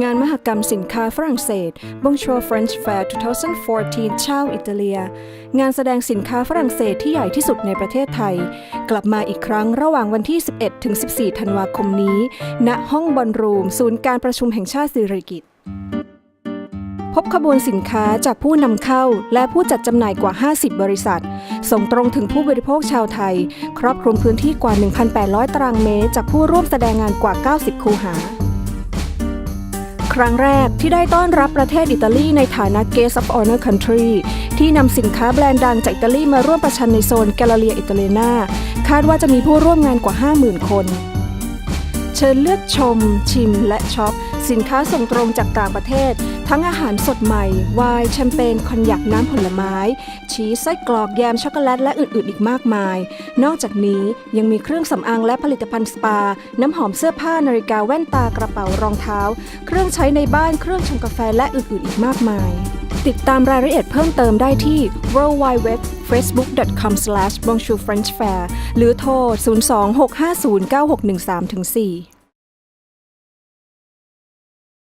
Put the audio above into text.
งานมหกรรมสินค้าฝรั่งเศส Bonjour French Fair 2014เช่าอิตาเลีย งานแสดงสินค้าฝรั่งเศสที่ใหญ่ที่สุดในประเทศไทย กลับมาอีกครั้งระหว่างวันที่ 11 ถึง 14 ธันวาคมนี้ ณ ห้องบอลรูม ศูนย์การประชุมแห่งชาติสิริกิติ์พบขบวนสินค้าจากผู้นำเข้าและผู้จัดจำหน่ายกว่า 50 บริษัท ส่งตรงถึงผู้บริโภคชาวไทย ครอบคลุมพื้นที่กว่า 1,800 ตารางเมตร จากผู้ร่วมแสดงงานกว่า 90 คูหา ครั้งแรกที่ได้ต้อนรับประเทศอิตาลีในฐานะ Guest of Honor Country ที่นำสินค้าแบรนด์ดังจากอิตาลีมาร่วมประชันในโซนแกลเลเรียอิตาเลนาคาดว่าจะมีผู้ร่วมงานกว่า 50,000 คน เชิญเลือกชม ชิมและช็อป สินค้าส่งตรงจากต่างประเทศ ทั้งอาหารสดใหม่ ไวน์แชมเปญคอนยักน้ำผลไม้ ชีสไส้กรอกแยมช็อกโกแลตและอื่นๆ อีกมากมาย นอกจากนี้ยังมีเครื่องสำอางและผลิตภัณฑ์สปา น้ำหอมเสื้อผ้านาฬิกาแว่นตากระเป๋ารองเท้า เครื่องใช้ในบ้านเครื่องชงกาแฟและอื่นๆ อีกมากมาย ติดตามรายละเอียดเพิ่มเติมได้ที่ w w w f a c e b o o k c o m b o n j o u r f r e n c h f a i r หรือโทร 026509613-4